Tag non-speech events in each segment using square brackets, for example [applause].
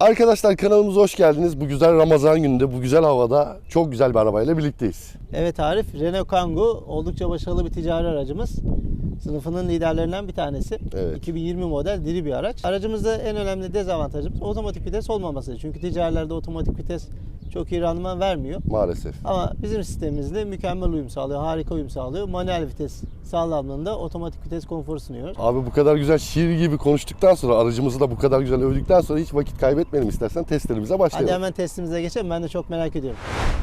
Arkadaşlar kanalımıza hoş geldiniz. Bu güzel Ramazan gününde, bu güzel havada çok güzel bir arabayla birlikteyiz. Evet Arif, Renault Kangoo oldukça başarılı bir ticari aracımız. Sınıfının liderlerinden bir tanesi. Evet. 2020 model diri bir araç. Aracımızda en önemli dezavantajımız otomatik vites olmaması. Çünkü ticarilerde otomatik vites çok iyi randıman vermiyor. Maalesef. Ama bizim sistemimizde mükemmel uyum sağlıyor, harika uyum sağlıyor. Manuel vites sağlandığında otomatik vites konforu sunuyor. Abi bu kadar güzel şiir gibi konuştuktan sonra, aracımızı da bu kadar güzel övdükten sonra hiç vakit kaybetmeyelim istersen testlerimize Hadi başlayalım. hemen testimize geçelim. Ben de çok merak ediyorum.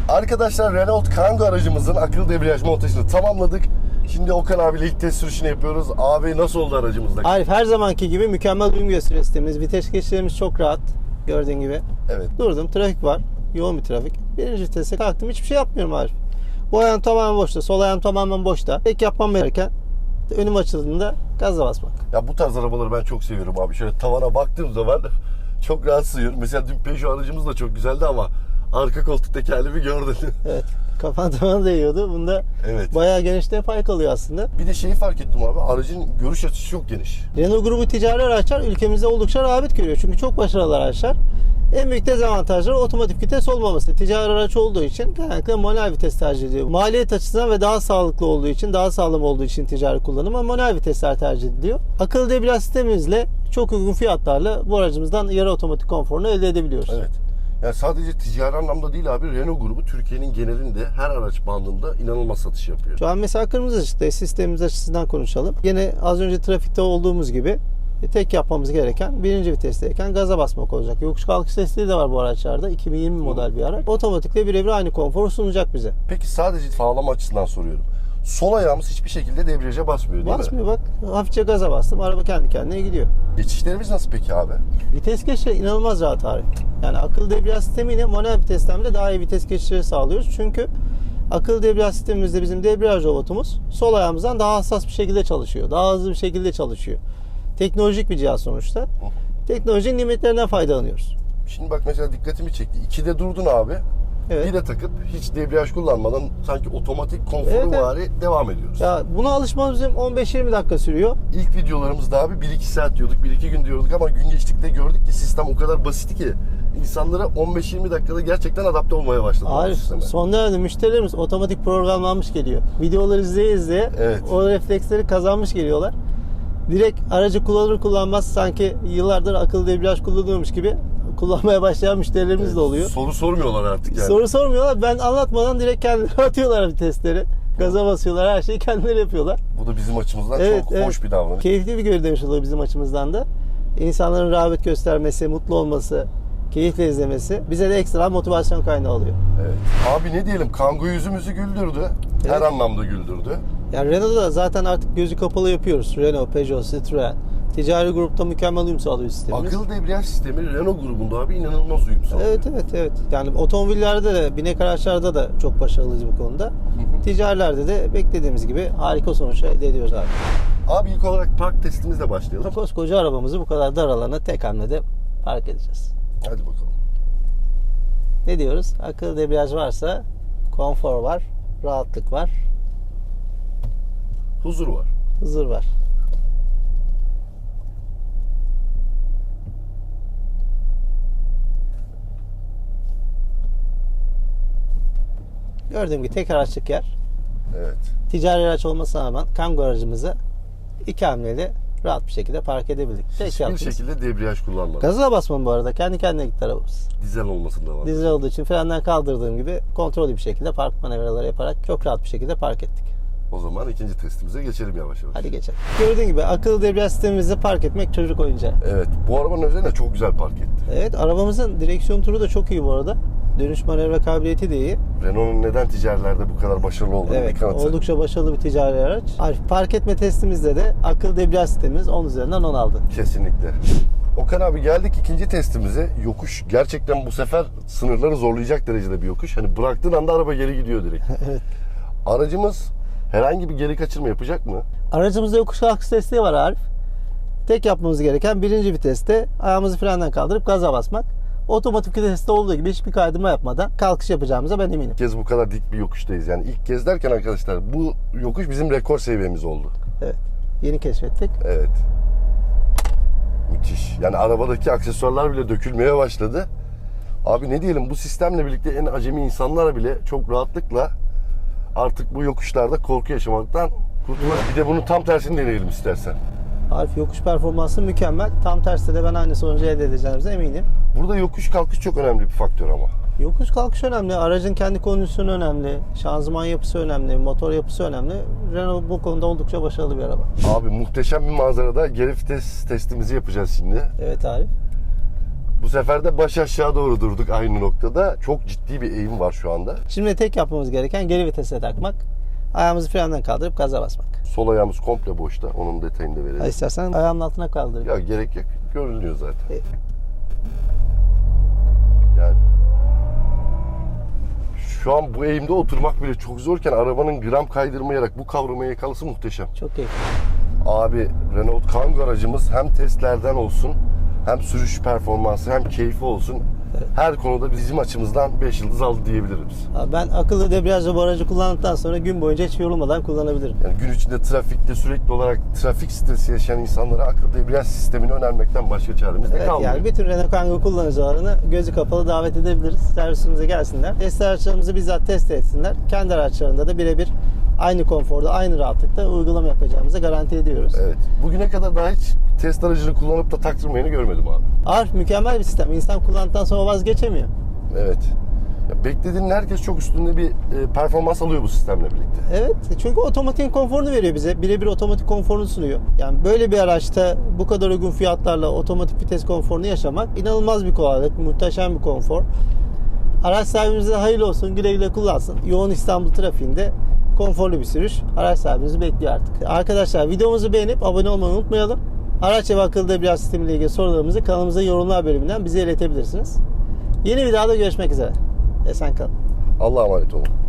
Arkadaşlar Renault Kangoo aracımızın akıllı debriyaj montajını tamamladık. Şimdi Okan abiyle ilk test sürüşünü yapıyoruz. Abi nasıl oldu aracımızda? Arif her zamanki gibi mükemmel uyum gösteriyor sistemimiz. Vites geçişlerimiz çok rahat. Gördüğün gibi. Evet. Durdum. Trafik var. Yoğun bir trafik. Birinci vitese kalktım. Hiçbir şey yapmıyorum Arif. Bu ayağım tamamen boşta. Sol ayağım tamamen boşta. Tek yapmam gereken önüm açıldığında gaza basmak. Ya bu tarz arabaları ben çok seviyorum abi. Şöyle tavana baktığım zaman [laughs] çok rahat sığıyorum. Mesela dün Peugeot aracımız da çok güzeldi ama arka koltuk tekerleği gördün. [laughs] Evet. Kafan [laughs] tavana değiyordu. Bunda Evet. bayağı genişliğe pay kalıyor aslında. Bir de şeyi fark ettim abi. Aracın görüş açısı çok geniş. Renault grubu ticari araçlar ülkemizde oldukça rağbet görüyor. Çünkü çok başarılı araçlar. En büyük dezavantajları otomatik vites olmaması. Ticari araç olduğu için genellikle manuel vites tercih ediyor. Maliyet açısından ve daha sağlıklı olduğu için, daha sağlam olduğu için ticari kullanıma manuel vitesler tercih ediliyor. Akıllı debriyaj sistemimizle çok uygun fiyatlarla bu aracımızdan yarı otomatik konforunu elde edebiliyoruz. Evet. Yani sadece ticari anlamda değil abi Renault grubu Türkiye'nin genelinde her araç bandında inanılmaz satış yapıyor. Şu an mesela kırmızı ışıkta sistemimiz açısından konuşalım. Yine az önce trafikte olduğumuz gibi e, tek yapmamız gereken birinci vitesteyken gaza basmak olacak. Yokuş kalkış desteği de var bu araçlarda. 2020 model bir araç. Otomatikle birebir aynı konforu sunacak bize. Peki sadece sağlama açısından soruyorum. Sol ayağımız hiçbir şekilde debriyaja basmıyor değil mi? Basmıyor bak. Hafifçe gaza bastım. Araba kendi kendine gidiyor. Geçişlerimiz nasıl peki abi? Vites geçişi inanılmaz rahat abi. Yani akıllı debriyaj sistemiyle manuel vitesten bile daha iyi vites geçişleri sağlıyoruz. Çünkü akıllı debriyaj sistemimizde bizim debriyaj robotumuz sol ayağımızdan daha hassas bir şekilde çalışıyor. Daha hızlı bir şekilde çalışıyor. Teknolojik bir cihaz sonuçta. Teknolojinin nimetlerinden faydalanıyoruz. Şimdi bak mesela dikkatimi çekti. İkide durdun abi. Evet. Bir de takıp hiç debriyaj kullanmadan sanki otomatik konforu Evet, evet. vari devam ediyoruz. Ya buna alışmamız bizim 15-20 dakika sürüyor. İlk videolarımızda abi 1-2 saat diyorduk, 1-2 gün diyorduk ama gün geçtikçe gördük ki sistem o kadar basit ki insanlara 15-20 dakikada gerçekten adapte olmaya başladı. sisteme. son dönemde müşterilerimiz otomatik programlanmış geliyor. Videoları izleye izleye Evet. o refleksleri kazanmış geliyorlar. Direkt aracı kullanır kullanmaz sanki yıllardır akıllı debriyaj kullanıyormuş gibi kullanmaya başlayan müşterilerimiz de oluyor. Soru sormuyorlar artık yani. Soru sormuyorlar. Ben anlatmadan direkt kendileri [laughs] atıyorlar vitesleri. Gaza basıyorlar. Her şeyi kendileri yapıyorlar. Bu da bizim açımızdan Evet, çok evet. hoş bir davranış. Keyifli bir geri dönüş oluyor bizim açımızdan da. İnsanların rağbet göstermesi, mutlu olması, keyifle izlemesi bize de ekstra motivasyon kaynağı oluyor. Evet. Abi ne diyelim Kangoo yüzümüzü güldürdü. Her Evet. anlamda güldürdü. Yani Renault'da zaten artık gözü kapalı yapıyoruz. Renault, Peugeot, Citroen. Ticari grupta mükemmel uyum sağlıyor sistemimiz. Akıllı debriyaj sistemi Renault grubunda abi inanılmaz uyum sağlıyor. Evet evet evet. Yani otomobillerde de binek araçlarda da çok başarılıyız bu konuda. Ticarilerde de beklediğimiz gibi harika sonuçlar elde ediyoruz abi. Abi ilk olarak park testimizle başlayalım. Koskoca arabamızı bu kadar dar alana tek hamlede park edeceğiz. Hadi bakalım. Ne diyoruz? Akıllı debriyaj varsa konfor var, rahatlık var, Huzur var. huzur var. Gördüğüm gibi tek araçlık yer. Evet. Ticari araç olmasına rağmen Kangoo aracımızı iki hamleyle rahat bir şekilde park edebildik. Tek Hiçbir yaptığımız. şekilde debriyaj kullanmadım. Gaza basmam bu arada. Kendi kendine gitti arabamız. Dizel olmasında var. Dizel olduğu için frenden kaldırdığım gibi kontrollü bir şekilde park manevraları yaparak çok rahat bir şekilde park ettik. O zaman ikinci testimize geçelim yavaş yavaş. Hadi geçelim. Gördüğün gibi akıllı debriyaj sistemimizde park etmek çocuk oyuncağı. Evet. Bu arabanın üzerine çok güzel park etti. Evet arabamızın direksiyon turu da çok iyi bu arada. Dönüş manevra kabiliyeti de iyi. Renault'un neden ticarilerde bu kadar başarılı olduğunu Evet bir kanıtı. oldukça başarılı bir ticari araç. Park etme testimizde de akıllı debriyaj sistemimiz 10 üzerinden 10 aldı. Kesinlikle. Okan abi geldik ikinci testimize. Yokuş gerçekten bu sefer sınırları zorlayacak derecede bir yokuş. Hani bıraktığın anda araba geri gidiyor direkt. [laughs] evet. Aracımız herhangi bir geri kaçırma yapacak mı? Aracımızda yokuş kalkış desteği var Arif. Tek yapmamız gereken birinci viteste ayağımızı frenden kaldırıp gaza basmak. Otomatik viteste olduğu gibi hiçbir kaydırma yapmadan kalkış yapacağımıza ben eminim. İlk kez bu kadar dik bir yokuştayız. Yani ilk kez derken arkadaşlar bu yokuş bizim rekor seviyemiz oldu. Evet. Yeni keşfettik. Evet. Müthiş. Yani arabadaki aksesuarlar bile dökülmeye başladı. Abi ne diyelim bu sistemle birlikte en acemi insanlar bile çok rahatlıkla artık bu yokuşlarda korku yaşamaktan kurtulur. Bir de bunun tam tersini deneyelim istersen. Arif yokuş performansı mükemmel. Tam tersi de ben aynı sonucu elde edeceğimize eminim. Burada yokuş kalkış çok önemli bir faktör ama. Yokuş kalkış önemli. Aracın kendi kondisyonu önemli. Şanzıman yapısı önemli. Motor yapısı önemli. Renault bu konuda oldukça başarılı bir araba. Abi muhteşem bir manzarada geri vites testimizi yapacağız şimdi. Evet Arif. Bu sefer de baş aşağı doğru durduk aynı noktada. Çok ciddi bir eğim var şu anda. Şimdi tek yapmamız gereken geri vitese takmak. Ayağımızı frenden kaldırıp gaza basmak. Sol ayağımız komple boşta. Onun detayını da verelim. Ha, İstersen ayağımın altına kaldır. Ya gerek yok. Görünüyor zaten. E- Yani şu an bu eğimde oturmak bile çok zorken arabanın gram kaydırmayarak bu kavramaya yakalısı muhteşem. Çok keyifli. Abi Renault Kangoo aracımız hem testlerden olsun hem sürüş performansı hem keyfi olsun her konuda bizim açımızdan 5 yıldız aldı diyebiliriz. Ben akıllı debriyajla bu aracı kullandıktan sonra gün boyunca hiç yorulmadan kullanabilirim. Yani gün içinde trafikte sürekli olarak trafik stresi yaşayan insanlara akıllı debriyaj sistemini önermekten başka çaremiz de Evet kalmıyor. yani bütün Renault Kangoo kullanıcılarını gözü kapalı davet edebiliriz. Servisimize gelsinler. Test araçlarımızı bizzat test etsinler. Kendi araçlarında da birebir aynı konforda, aynı rahatlıkta uygulama yapacağımızı garanti ediyoruz. Evet. Bugüne kadar daha hiç test aracını kullanıp da taktırmayanı görmedim abi. Arif mükemmel bir sistem. İnsan kullandıktan sonra vazgeçemiyor. Evet. Ya beklediğinin herkes çok üstünde bir e, performans alıyor bu sistemle birlikte. Evet çünkü otomatik konforunu veriyor bize. Birebir otomatik konforunu sunuyor. Yani böyle bir araçta bu kadar uygun fiyatlarla otomatik vites konforunu yaşamak inanılmaz bir kolaylık, muhteşem bir konfor. Araç sahibimize hayırlı olsun, güle güle kullansın. Yoğun İstanbul trafiğinde konforlu bir sürüş araç sahibimizi bekliyor artık. Arkadaşlar videomuzu beğenip abone olmayı unutmayalım. Araç ev akıllı debriyaj sistemiyle ilgili sorularımızı kanalımıza yorumlar bölümünden bize iletebilirsiniz. Yeni videoda görüşmek üzere. Esen kalın. Allah'a emanet olun.